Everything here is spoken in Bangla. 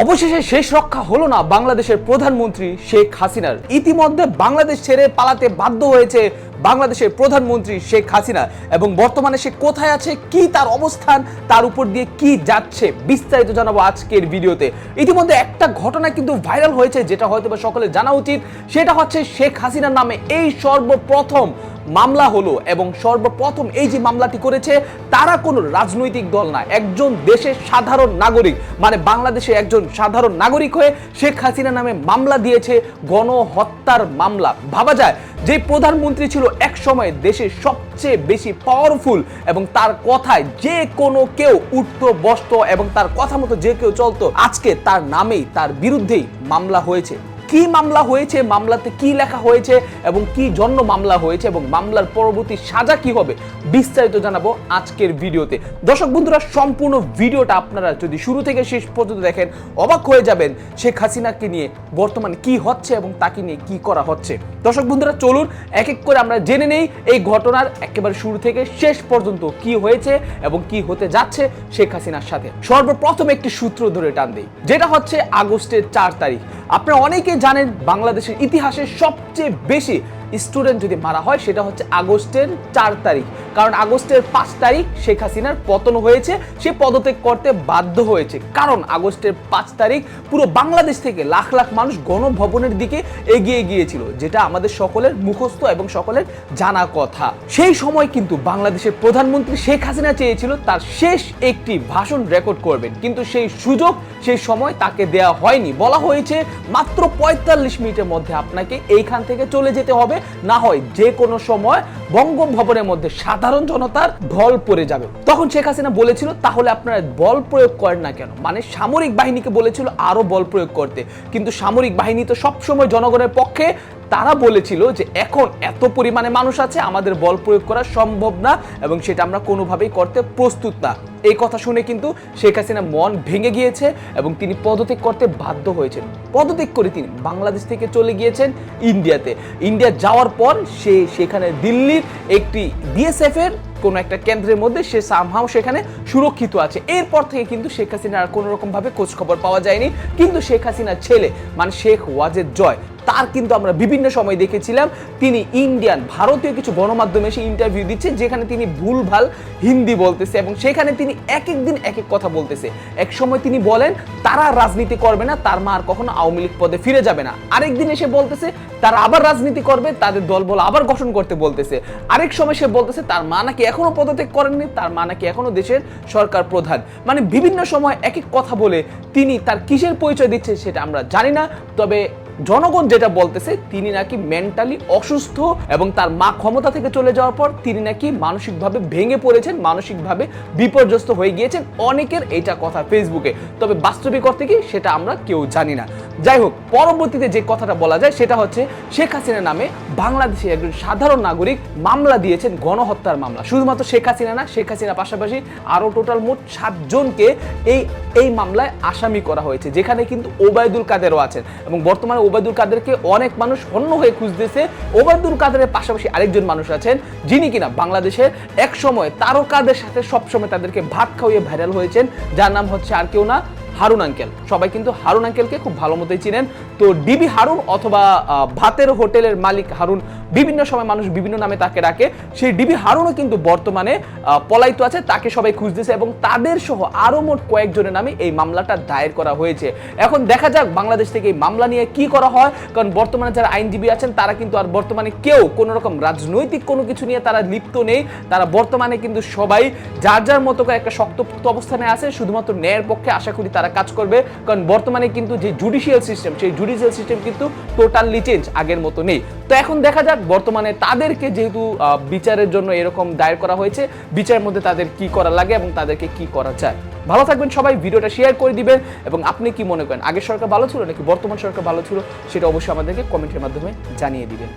অবশেষে শেষ রক্ষা হলো না বাংলাদেশের প্রধানমন্ত্রী শেখ হাসিনার। ইতিমধ্যে বাংলাদেশ ছেড়ে পালাতে বাধ্য হয়েছে বাংলাদেশের প্রধানমন্ত্রী শেখ হাসিনা। এবং বর্তমানে সে কোথায় আছে, কি তার অবস্থান, তার উপর দিয়ে কি যাচ্ছে, বিস্তারিত জানাব আজকের ভিডিওতে। ইতিমধ্যে একটা ঘটনা কিন্তু ভাইরাল হয়েছে, যেটা হয়তো বা সকলের জানা উচিত। সেটা হচ্ছে শেখ হাসিনার নামে এই সর্বপ্রথম মামলা হলো এবং সর্বপ্রথম এই যে মামলাটি করেছে, তারা কোনো রাজনৈতিক দল না। একজন দেশের সাধারণ নাগরিক মানে বাংলাদেশে একজন সাধারণ নাগরিক হয়ে শেখ হাসিনা নামে মামলা দিয়েছে, গণহত্যার মামলা। ভাবা যায় যে প্রধানমন্ত্রী ছিল এক সময় দেশের সবচেয়ে বেশি পাওয়ারফুল এবং তার কথায় যে কোনো কেউ উঠতো, বসতো এবং তার কথা মতো যে কেউ চলতো, আজকে তার নামেই, তার বিরুদ্ধেই মামলা হয়েছে। কি মামলা হয়েছে, মামলাতে কি লেখা হয়েছে এবং কি জন্য মামলা হয়েছে এবং মামলার পরবর্তী সাজা কি হবে, বিস্তারিত জানাব আজকের ভিডিওতে। দর্শক বন্ধুরা, সম্পূর্ণ ভিডিওটা আপনারা যদি শুরু থেকে শেষ পর্যন্ত দেখেন, অবাক হয়ে যাবেন শেখ হাসিনাকে নিয়ে বর্তমানে কি হচ্ছে এবং তাকে নিয়ে কি করা হচ্ছে। দর্শক বন্ধুরা, চলুন এক এক করে আমরা জেনে নেই এই ঘটনার একেবারে শুরু থেকে শেষ পর্যন্ত কি হয়েছে এবং কি হতে যাচ্ছে শেখ হাসিনার সাথে। সর্বপ্রথম একটি সূত্র ধরে টান দিই, যেটা হচ্ছে আগস্টের চার তারিখ। আপনারা অনেকে জানেন বাংলাদেশের ইতিহাসে সবচেয়ে বেশি স্টুডেন্ট যদি মারা হয়, সেটা হচ্ছে আগস্টের চার তারিখ। কারণ আগস্টের পাঁচ তারিখ শেখ হাসিনার পতন হয়েছে, সে পদত্যাগ করতে বাধ্য হয়েছে। কারণ আগস্টের পাঁচ তারিখ পুরো বাংলাদেশ থেকে লাখ লাখ মানুষ গণভবনের দিকে এগিয়ে গিয়েছিল, যেটা আমাদের সকলের মুখস্থ এবং সকলের জানা কথা। সেই সময় কিন্তু বাংলাদেশের প্রধানমন্ত্রী শেখ হাসিনা চেয়েছিল তার শেষ একটি ভাষণ রেকর্ড করবেন। কিন্তু সেই সুযোগ, সেই সময় তাকে দেয়া হয়নি। বলা হয়েছে, মাত্র পঁয়তাল্লিশ মিনিটের মধ্যে আপনাকে এইখান থেকে চলে যেতে হবে। না হয় যে কোনো সময় বঙ্গভবনের মধ্যে সাধারণ জনতার ঢল পড়ে যাবে। তখন শেখ হাসিনা বলেছিল, তাহলে আপনারা বল প্রয়োগ করেন না কেন? মানে সামরিক বাহিনীকে বলেছিল, আরও বল প্রয়োগ করতে। কিন্তু সামরিক বাহিনী তো সবসময় জনগণের পক্ষে তারা বলেছিল যে এখন এত পরিমাণে মানুষ আছে, আমাদের বল প্রয়োগ করা সম্ভব না এবং সেটা আমরা কোনোভাবেই করতে প্রস্তুত না। এই কথা শুনে কিন্তু শেখ হাসিনা মন ভেঙে গিয়েছে এবং তিনি পদত্যাগ করতে বাধ্য হয়েছেন। পদত্যাগ করে তিনি বাংলাদেশ থেকে চলে গিয়েছেন ইন্ডিয়াতে। ইন্ডিয়া যাওয়ার পর সে সেখানে দিল্লির একটি বিএসএফ এর কোনো একটা কেন্দ্রের মধ্যে সে সামহাও সেখানে সুরক্ষিত আছে। এরপর থেকে কিন্তু শেখ হাসিনার কোনো রকম ভাবে খোঁজ খবর পাওয়া যায়নি। কিন্তু শেখ হাসিনার ছেলে মানে শেখ ওয়াজেদ জয় তার কিন্তু আমরা বিভিন্ন সময় দেখেছিলাম। তিনি ইন্ডিয়ান, ভারতীয় কিছু গণমাধ্যমে এসে ইন্টারভিউ দিচ্ছে, যেখানে তিনি ভুলভাল হিন্দি বলতেছে এবং সেখানে তিনি এক এক দিন এক এক কথা বলতেছে। এক সময় তিনি বলেন, তারা রাজনীতি করবে না, তার মা আর কখনো আওয়ামী লীগ পদে ফিরে যাবে না। আরেক দিন এসে বলতেছে, তারা আবার রাজনীতি করবে, তাদের দল বল আবার গঠন করতে বলতেছে। আরেক সময় সে বলতেছে, তার মা নাকি এখনও পদত্যাগ করেননি, তার মা নাকি এখনও দেশের সরকার প্রধান। মানে বিভিন্ন সময় এক এক কথা বলে তিনি তার কিসের পরিচয় দিচ্ছে সেটা আমরা জানি না, তবে জনগণ যেটা বলতেছে, তিনি নাকি মেন্টালি অসুস্থ এবং তার মা ক্ষমতা থেকে চলে যাওয়ার পর তিনি নাকি মানসিকভাবে ভেঙে পড়েছেন, মানসিকভাবে বিপর্যস্ত হয়ে গিয়েছেন। অনেকের এটা কথা ফেসবুকে তবে বাস্তবিক অর্থে কি সেটা আমরা কেউ জানি না। যাই হোক পরবর্তীতে যে কথাটা বলা যায় সেটা হচ্ছে শেখ হাসিনা নামে বাংলাদেশে একজন সাধারণ নাগরিক মামলা দিয়েছেন, গণহত্যার মামলা। শুধুমাত্র শেখ হাসিনা না, শেখ হাসিনা পাশাপাশি আরও টোটাল মোট সাতজনকে এই এই মামলায় আসামি করা হয়েছে, যেখানে কিন্তু ওবায়দুল কাদেরও আছেন। এবং বর্তমানে ওবায়দুল কাদেরকে অনেক মানুষ অন্য হয়ে খুঁজতেছে। ওবায়দুল কাদেরের পাশাপাশি আরেকজন মানুষ আছেন, যিনি কিনা বাংলাদেশের এক সময় তারকাদের সাথে সবসময় তাদেরকে ভাত খাওয়িয়ে ভাইরাল হয়েছেন, যার নাম হচ্ছে আর কেউ না হারুন আঙ্কেল। সবাই কিন্তু হারুন আঙ্কেলকে খুব ভালো মতোই চিনেন। তো ডিবি হারুন অথবা ভাতের হোটেলের মালিক হারুন বিভিন্ন সময় মানুষ বিভিন্ন নামে তাকে ডাকে। সেই ডিবি হারুনও কিন্তু বর্তমানে আহ, পলায়িত আছে তাকে সবাই খুঁজতেছে এবং তাদের সহ আরও মোট কয়েকজনের নামে এই মামলাটা দায়ের করা হয়েছে। এখন দেখা যাক বাংলাদেশ থেকে এই মামলা নিয়ে কি করা হয় কারণ বর্তমানে যারা আইনজীবী আছেন তারা কিন্তু আর বর্তমানে কেউ কোনো রকম রাজনৈতিক কোনো কিছু নিয়ে তারা লিপ্ত নেই। তারা বর্তমানে কিন্তু সবাই যার যার মতো করে একটা শক্তপোক্ত অবস্থানে আছে শুধুমাত্র ন্যায়ের পক্ষে আশা করি তারা কাজ করবে, কারণ বর্তমানে কিন্তু যে জুডিশিয়াল সিস্টেম সেই জুডিশিয়াল সিস্টেম কিন্তু টোটালি চেঞ্জ আগের মতো নেই। তো এখন দেখা যাক বর্তমানে তাদেরকে যেহেতু বিচারের জন্য এরকম দায়ের করা হয়েছে, বিচারের মধ্যে তাদের কি করা লাগে এবং তাদেরকে কি করা যায়। ভালো থাকবেন সবাই, ভিডিওটা শেয়ার করে দিবেন, এবং আপনি কি মনে করেন আগের সরকার ভালো ছিল নাকি বর্তমান সরকার ভালো ছিল, সেটা অবশ্যই আমাদেরকে কমেন্টের মাধ্যমে জানিয়ে দিবেন।